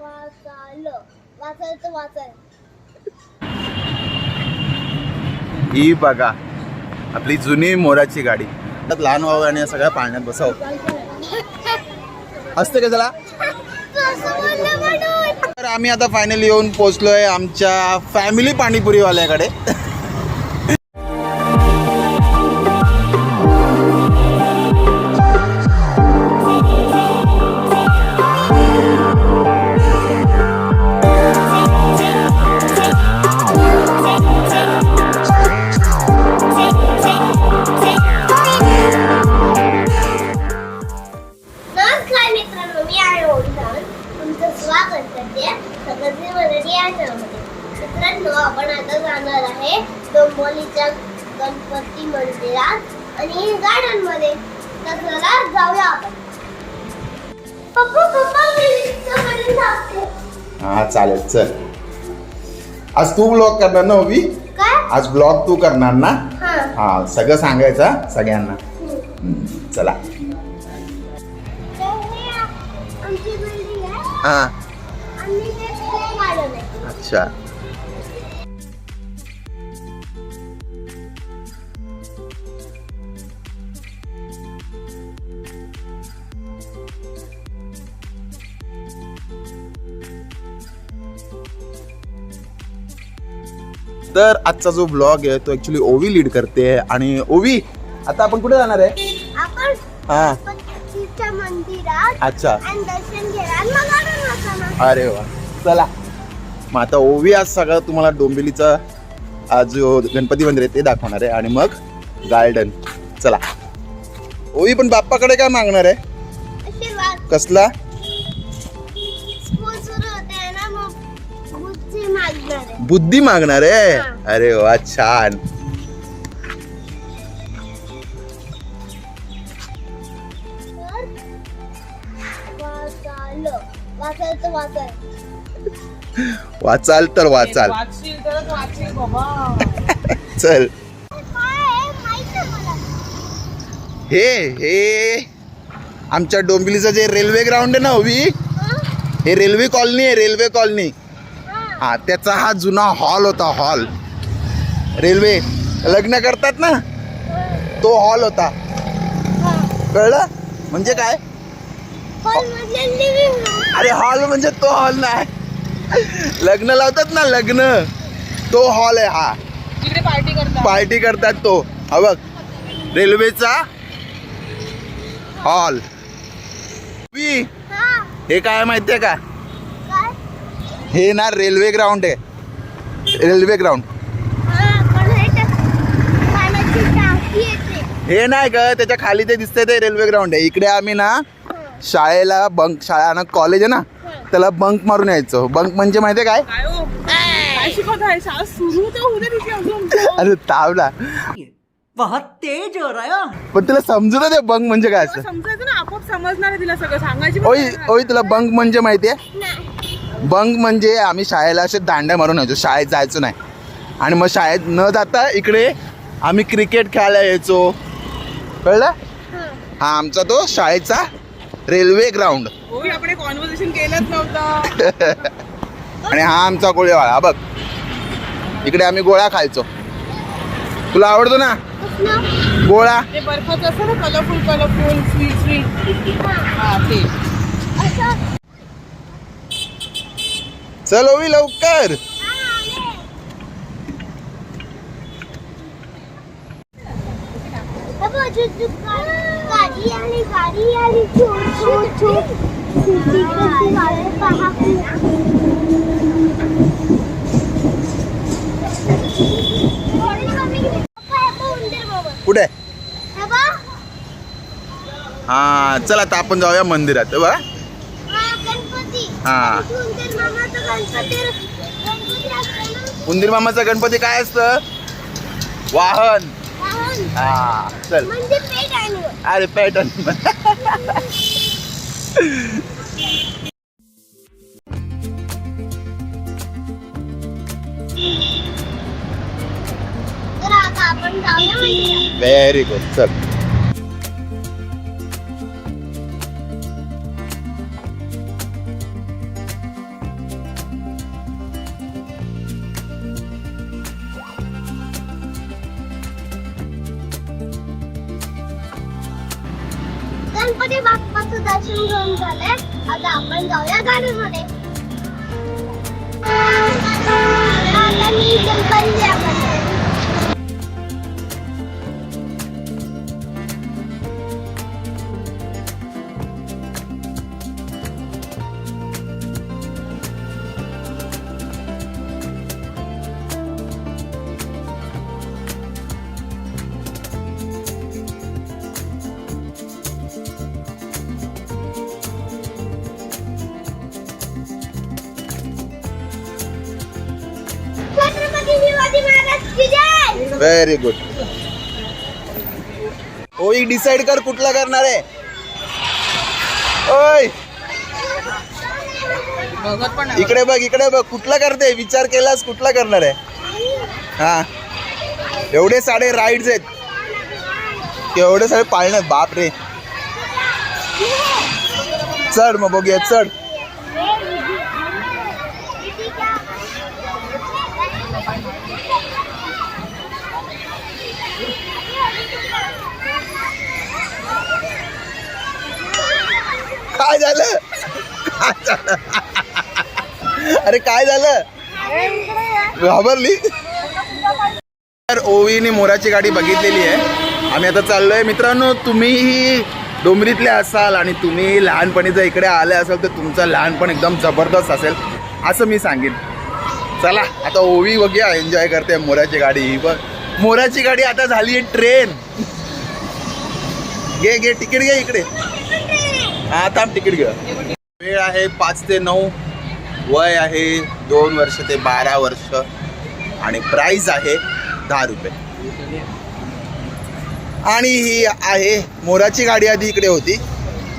वाचायला. वाचायचं ही बघा आपली जुनी मोराची गाडी. त्यात लहान भाऊ आणि सगळ्या पाळण्यात बसव. असते का त्याला? तर आम्ही आता फायनली येऊन पोहोचलोय आमच्या फॅमिली पाणीपुरीवाल्याकडे. हा चालेल चल. आज तू ब्लॉग करणार ना काय? आज ब्लॉग तू करणार ना? हा. सगळं सांगायचं सगळ्यांना. हम्म, चला. हे. अच्छा. तर आजचा जो ब्लॉग आहे तो ऍक्च्युली ओवी लीड करते आणि ओवी आता आपण कुठे जाणार आहे? आपण हा. गणपतीच्या मंदिरात अच्छा. आणि दर्शन घ्या आणि मग गार्डन वाचणार अरे वा. चला. मग आता ओवी आज सगळं तुम्हाला डोंबिवलीचा आज जो गणपती मंदिर आहे ते दाखवणार आहे. आणि मग गार्डन. चला. ओवी पण बाप्पाकडे काय मागणार आहे? आशीर्वाद. कसला? बुद्धी मागणार आहे. अरे वा छान. वाचाल तर वाचाल. चल. हे हे. आमच्या डोंबिवलीचं जे रेल्वे ग्राउंड आहे ना ओवी? हं? हे रेल्वे कॉलनी आहे रेल्वे कॉलनी. हा. त्याचा हा जुना हॉल होता हॉल. रेल्वे. लग्न करतात ना? तो हॉल होता. कळलं? म्हणजे काय. अरे हॉल म्हणजे तो हॉल नाही. लग्न लावतात ना लग्न. तो हॉल आहे हा. पार्टी करतात. पार्टी करतात तो. हा बघ. रेल्वेचा हॉल. हा. हे काय माहितीये का? हे ना रेल्वे ग्राउंड आहे. Railway ground. हा, हे. हे नाही का त्याच्याखाली ते दिसतंय ते रेल्वे ग्राउंड आहे. इकडे आम्ही ना. शाळेला बंक शाळा ना कॉलेज आहे ना त्याला बंक मारून यायचो. बंक म्हणजे माहितीये काय? हो अरे तावला तेज हो रहा है पण तुला समजू दे ते बंक म्हणजे काय असं. समजायचं ना आपोआप समजणार तिला सगळं. सांगायची ओय. ओय तुला बंक म्हणजे माहितीये? नाही. बंक म्हणजे आम्ही शाळेला असे दांड्या मारून यायचो. शाळेत जायचो नाही. आणि मग शाळेत न जाता इकडे आम्ही क्रिकेट खेळायला यायचो. कळलं? हा. हा आमचा तो शाळेचा रेल्वे ग्राउंड. कॉन्व्हर्सेशन केलंच नव्हतं. आणि हा आमचा गोळेवाळा हा बघ. इकडे आम्ही गोळा खायचो. तुला आवडतो ना? गोळा. ते बर्फाचं असतं ना कलरफुल कलरफुल स्वीट स्वीट हा ते. चल ओवी लवकर. कुठे? हे चल आता आपण जाऊया मंदिरात. बघा हा, हा. उंदीर मामाचं गणपती काय असतं वाहन. हा चल म्हणजे. अरे पॅटर्न. व्हेरी गुड चल गणपती बाप्पाचं दर्शन घेऊन झालंय. आता आपण जाऊया गार्डनमध्ये आता मी गणपती व्हेरी गुड ओई डिसाइड कर कुठला करणार आहे. ओय. इकडे बघ इकडे बघ कुठला करते? विचार केलास कुठला करणार आहे? हा. एवढे साडे राईड्स आहेत. एवढे साडे पाळण्यात बाप रे चढ मग बघूया चढ. काय झालं? काय झालं? अरे काय झालं? घाबरली? तर ओवीने मोराची गाडी बघितलेली आहे. आम्ही आता चाललोय. मित्रांनो तुम्हीही डोंबरीतले असाल आणि तुम्ही लहानपणी जर इकडे आले असाल तर तुमचं लहानपण एकदम जबरदस्त असेल असं मी सांगेन. चला आता ओवी बघूया. एन्जॉय करते मोराची गाडी. ही बघ मोराची गाडी आता झाली आहे ट्रेन घे घे तिकीट घे इकडे. हा थांब तिकीट घेऊ वेळ आहे पाच ते नऊ. वय आहे दोन वर्ष ते बारा वर्ष. आणि प्राइस आहे दहा रुपये. आणि ही आहे मोराची गाडी आधी इकडे होती.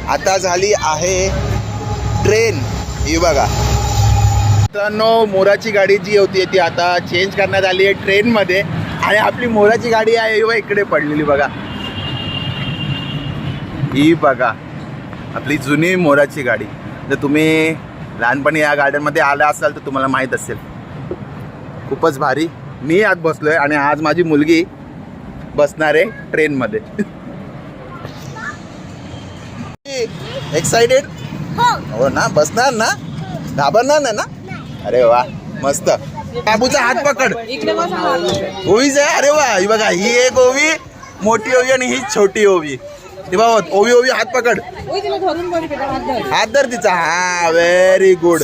आता झाली आहे ट्रेन ही बघा. मित्रांनो मोराची गाडी जी होती ती आता चेंज करण्यात आली आहे ट्रेनमध्ये आणि आपली मोराची गाडी आहे इकडे पडलेली बघा. ही बघा. आपली जुनी मोराची गाडी. जर तुम्ही लहानपणी या गार्डनमध्ये आला असाल तर तुम्हाला माहीत असेल. खूपच भारी. मी आत बसलोय आणि आज माझी मुलगी बसणार आहे ट्रेनमध्ये. एक्साइटेड हो. हो ना? बसणार ना? घाबरणार नाही ना? अरे वा मस्त. बाबूचा हात पकड. ओवीच आहे अरे वा. ही बघा ही एक ओवी मोठी ओवी आणि ही छोटी ओवी. ती बघा ओवी ओवी हात पकड. हात धर. तिचा. हा व्हेरी गुड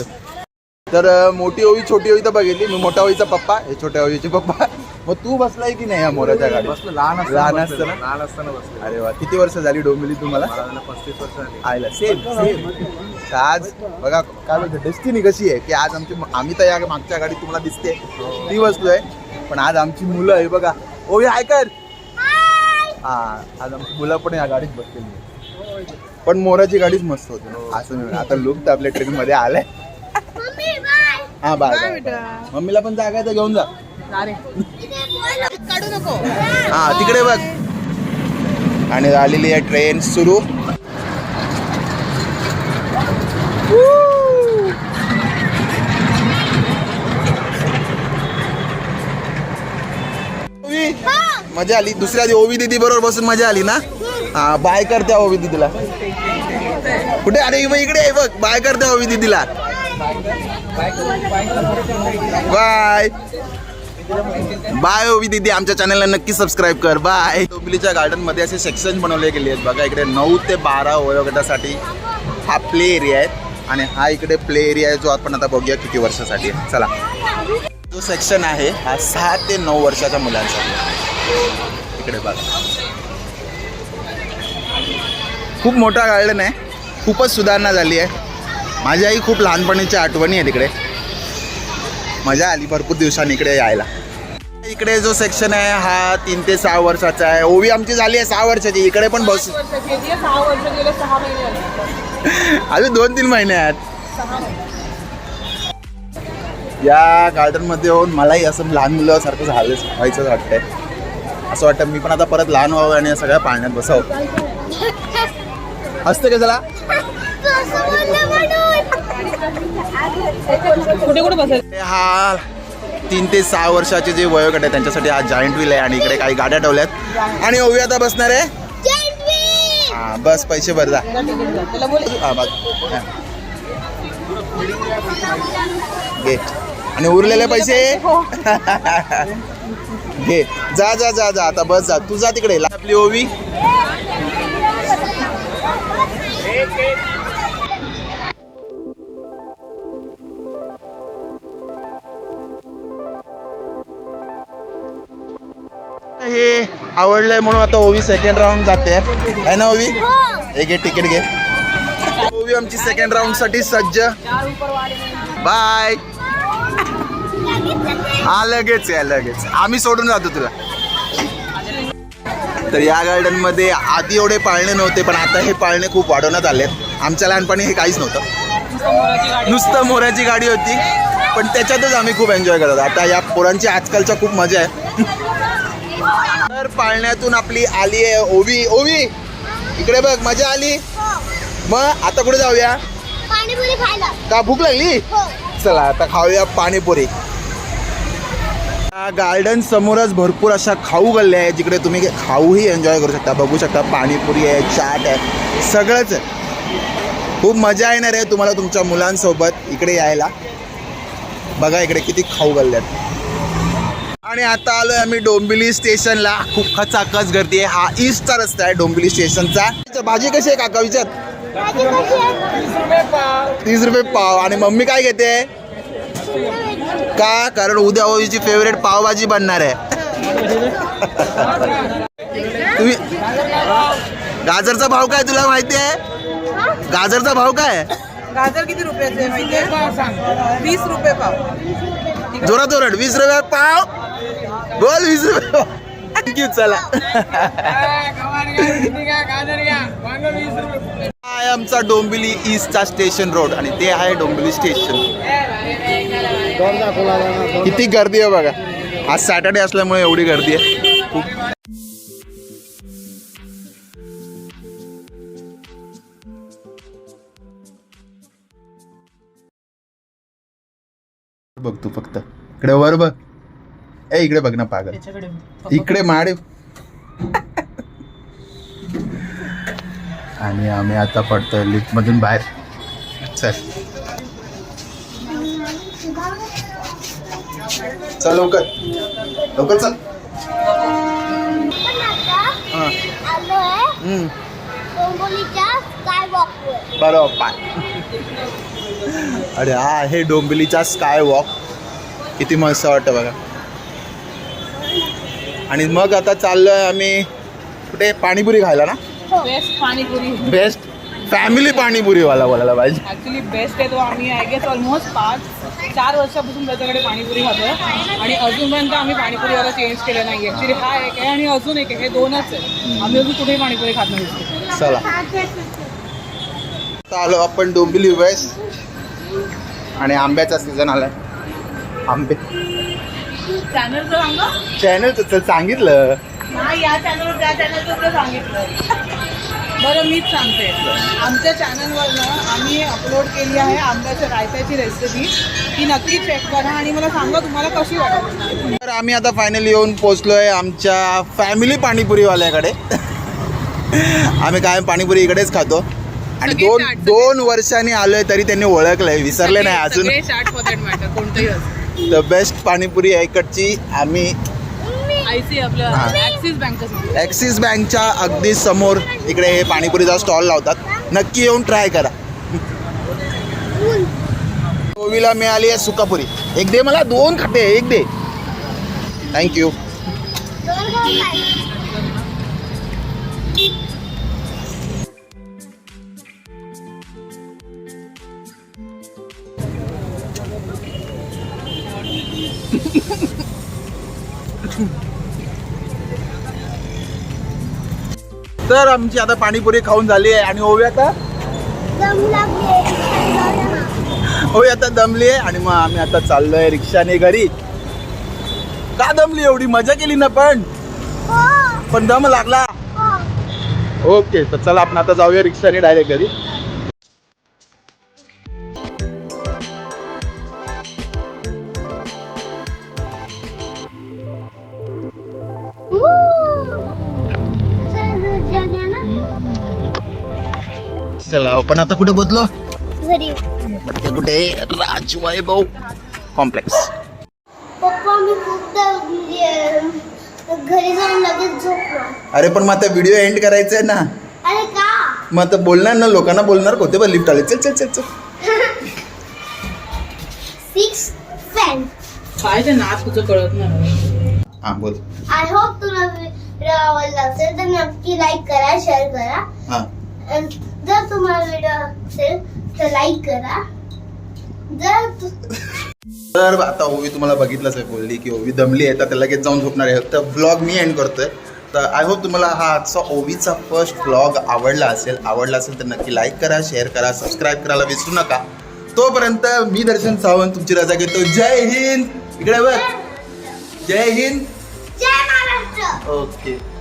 तर मोठी ओवी छोटी ओवी तर बघितली. मी मोठा ओवीचा पप्पा हे छोट्या ओवीचे पप्पा. मग तू बसलाय की नाही या मोराच्या गाडीत? बसलो लहान लहान. असताना? लहान असताना बसलो अरे वा किती वर्ष झाली डोंबिवली तुम्हाला? पस्तीस वर्ष आयला सेम आज बघा काय बोलतो डेस्टिनी कशी आहे? की आज आमची आम्ही तर या मागच्या गाडीत तुम्हाला दिसते. ती बसलोय पण आज आमची मुलं आहे बघा. ओवी ऐकर हा आज आमची मुलं पण या गाडीत बसलेली आहे. पण मोराची गाडीच मस्त होती. असं मी- आता लोक तर आपल्या ट्रेन मध्ये आलाय. Mummy bye. हा बाय मम्मीला पण जागा आहे तर घेऊन जा. अरे काढू नको. हा तिकडे बघ. आणि झालेली आहे ट्रेन सुरू. ओवी, मजा आली. दुसऱ्या ओवी दिदी बरोबर बसून मजा आली ना? हा बाय करते ओवी दिदीला. कुठे? अरे मग इकडे आहे बघ. बाय करते ओवी दिदीला. बाय बाय ओवी दिदी. आमच्या चॅनलला नक्की सबस्क्राईब कर. बाय डोंबिवलीच्या गार्डनमध्ये असे सेक्शन बनवले गेले आहेत. बघा इकडे नऊ ते बारा वयोगटासाठी हा प्ले एरिया आहे. आणि हा इकडे प्ले एरिया आहे जो आपण आता बघूया किती वर्षासाठी आहे. चला. जो सेक्शन आहे हा सहा ते नऊ वर्षाच्या मुलांसाठी. इकडे बघा. खूप मोठा गार्डन आहे. खूपच सुधारणा झाली आहे. माझ्याही खूप लहानपणीच्या आठवणी आहे तिकडे. मजा आली भरपूर दिवसांनी इकडे यायला. इकडे जो सेक्शन आहे हा तीन ते सहा वर्षाचा आहे. ओवी आमची झाली आहे सहा वर्षाची. इकडे पण बस. अजून दोन तीन महिने आहेत. या गार्डनमध्ये येऊन मलाही असं लहान मुलासारखं झालं व्हायचं वाटतंय. असं वाटतं मी पण आता परत लहान व्हावं आणि सगळ्या पाळण्यात बसावं असतं का चला कुठे कुठे बसेल हा तीन ते सहा वर्षाचे जे वयोगट आहे त्यांच्यासाठी हा जायंट व्हील आहे आणि इकडे काही गाड्या ठेवल्यात आणि ओवी आता बसणार आहे! हा बस पैसे भर जा जा तिकीट घ्या. त्याला बोल हा, बघ. हा. घे आणि उरलेले पैसे घे. जा जा जा जा. आता बस जा. तू जा तिकडे. आपली ओवी. हे आवडलंय म्हणून आता ओवी सेकंड राऊंड जाते. आहे ना ओवी? हे. घे तिकीट घे. ओवी आमची सेकंड राऊंडसाठी सज्ज. बाय हा लगेच या लगेच. आम्ही सोडून जातो तुला. तर या गार्डनमध्ये आधी एवढे पाळणे नव्हते पण आता हे पाळणे खूप वाढवण्यात आलेत आमच्या लहानपणी हे काहीच नव्हतं. नुसतं मोऱ्याची गाडी होती पण त्याच्यातच आम्ही खूप एन्जॉय करत. आता या पोरांची आजकालच्या खूप मजा आहे. तर पाळण्यातून आपली आली आहे ओवी. ओवी इकडे बघ मजा आली? मग आता कुठे जाऊया? का भूक लागली? हो. चला आता खाऊया पाणीपुरी. गार्डन समोरच भरपूर अशा खाऊ गल्ल्या आहेत जिकडे तुम्ही खाऊही एन्जॉय करू शकता. बघू शकता पाणीपुरी आहे चाट आहे सगळंच आहे. खूप मजा येणार आहे तुम्हाला तुमच्या मुलांसोबत इकडे यायला. बघा इकडे किती खाऊ गल्ल्या आहेत. आणि आता आलोय आम्ही डोंबिवली स्टेशनला. खूप खचाखच गर्दी आहे. हा ईस्टचा रस्ता आहे डोंबिवली स्टेशनचा. भाजी कशी आहे काका विचार. तीस रुपये पाव. आणि मम्मी काय घेते? का? कारण उद्या ओवीची फेवरेट पावभाजी बनणार आहे. तुम्ही गाजरचा भाव काय तुला माहिती आहे? गाजरचा भाव काय गाजर किती रुपयाचे आहे वीस रुपये पाव. जोरात जोरात वीस रुपये पाव. बोल वीस रुपये थँक्यू चला. आमचा डोंबिवली ईस्टचा स्टेशन रोड आणि ते आहे डोंबिवली स्टेशन किती गर्दी आहे बघा. आज सॅटर्डे असल्यामुळे एवढी गर्दी आहे. खूप. बघ तू फक्त. इकडे वर बघ. ए इकडे बघ ना पागल. इकडे माड. आणि आम्ही आता पडतोय लिफ्ट मधून बाहेर. चल. चल लवकर. लवकर चल. पण आता हा. आलोय. हम्म. डोंबोलीच्या स्काय वॉकवर बरोबर. पाय अरे हा आहे डोंबिवलीचा स्काय वॉक किती मस्त वाटतं बघा. आणि मग आता चाललोय आम्ही कुठे? पाणीपुरी खायला ना? बेस्ट पाणीपुरी. बेस्ट फॅमिली पाणीपुरीवाला बोलायला पाहिजे. ऍक्च्युली बेस्ट आहे तो आम्ही आय गेस ऑलमोस्ट पाच चार वर्षापासून त्याच्याकडे पाणीपुरी खातोय. आणि अजूनपर्यंत आम्ही पाणीपुरीवाला चेंज केलं नाही ऍक्च्युली हा एक आहे आणि अजून एक आहे. हे दोनच आहे. आम्ही अजून कुठेही पाणीपुरी खात नाही. चला. आता आलो आपण डोंबिवली वेस्ट आणि आंब्याचा सीझन आलाय. आंबे. चॅनलचं चॅनलचं सांगितलं. नाही या चॅनलवर त्या चॅनलचं सांगितलं. बरं मीच सांगते. आमच्या चॅनलवर ना आम्ही अपलोड केली आहे आंब्याच्या रायत्याची रेसिपी ती नक्की चेक करा आणि मला सांगा तुम्हाला कशी वाटते. तर आम्ही आता फायनली येऊन पोचलोय आमच्या फॅमिली पाणीपुरीवाल्याकडे. आम्ही काय पाणीपुरी इकडेच खातो. आणि दोन. दोन वर्षांनी आलोय तरी त्यांनी ओळखलंय विसरले नाही अजून. द बेस्ट पाणीपुरी आहे इकडची. आम्ही हा. ऍक्सिस ॲक्सिस बँकच्या अगदी समोर इकडे हे पाणीपुरीचा स्टॉल लावतात. नक्की येऊन ट्राय करा. ओवीला मिळाली आहे सुकापुरी. एक दे मला दोन खाते एक दे. थँक्यू तर आमची आता पाणीपुरी खाऊन झाली आहे. आणि ओवी आता. ओवी आता दमली आहे आणि मग आम्ही आता चाललोय रिक्षाने घरी. का दमली एवढी? मजा केली ना पण. हो. पण दम लागला. हो. ओके तर चला आपण आता जाऊया रिक्षाने डायरेक्ट घरी. चला आपण आता कुठे बोललो घरी. ते कुठे? राजवैभव कॉम्प्लेक्स पप्पा मी खूप म्हणजे घरी जाऊन लगेच झोपणार. अरे पण मग आता व्हिडिओ एंड करायचा आहे ना. अरे का? मग आता बोलणार ना लोकांना बोलणार कोणते पण लिफ्ट आले. चल चल चल चल. सिक्स फॅन काय ते नाच तुझं कळत नाही. हा बोल. आय होप तुला व्हिडिओ आवडला असेल तर नक्की लाईक करा शेअर करा. हा. आणि जर तुम्हाला व्हिडिओ असेल तर लाईक करा. जर तु- तर आता ओवी तुम्हाला बघितलंच आहे बोलली की ओवी दमली आहे तर ते लगेच जाऊन झोपणार आहे. तर ब्लॉग मी एंड करतोय. तर आय होप तुम्हाला हा आजचा ओवीचा फर्स्ट ब्लॉग आवडला असेल. आवडला असेल तर नक्की लाईक करा शेअर करा सबस्क्राईब करायला विसरू नका. तोपर्यंत मी दर्शन सावंत तुमची रजा घेतो. जय हिंद. इकडे बघ. जय हिंद. जय महाराष्ट्र. ओके